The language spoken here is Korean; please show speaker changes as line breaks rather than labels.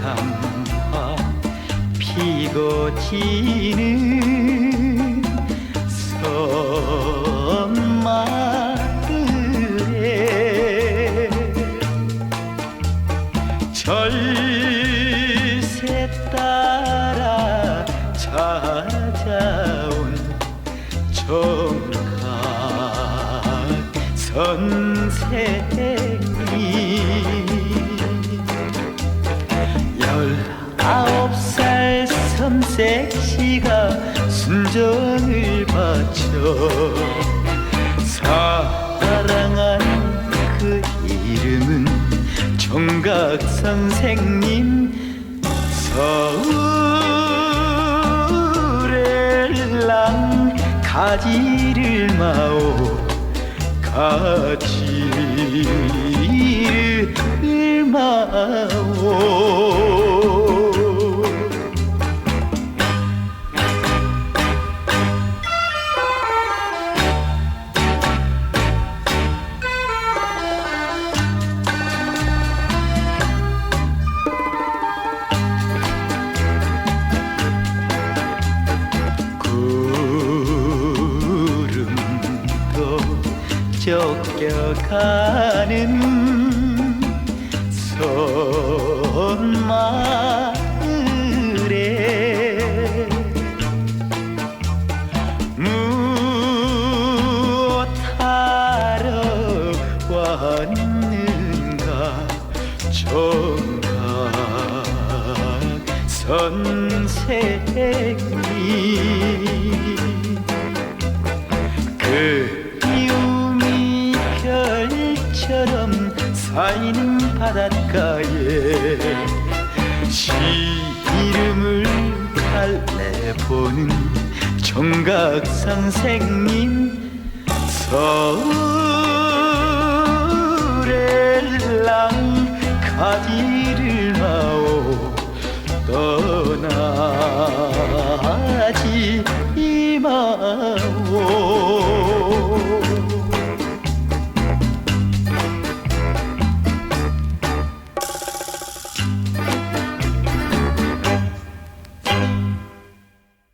담아 피고 지는 섬마들에 절세 따라 찾아온 정각 선생님. 섬색시가 순정을 바쳐 사랑한 그 이름은 정각 선생님 서울의 랑 가지를 마오 가지를 마오 쫓겨가는 손마을에 무엇하러 왔는가? 정각 선생님 쌓이는 바닷가에 시름을 달래보는 정각 선생님 서울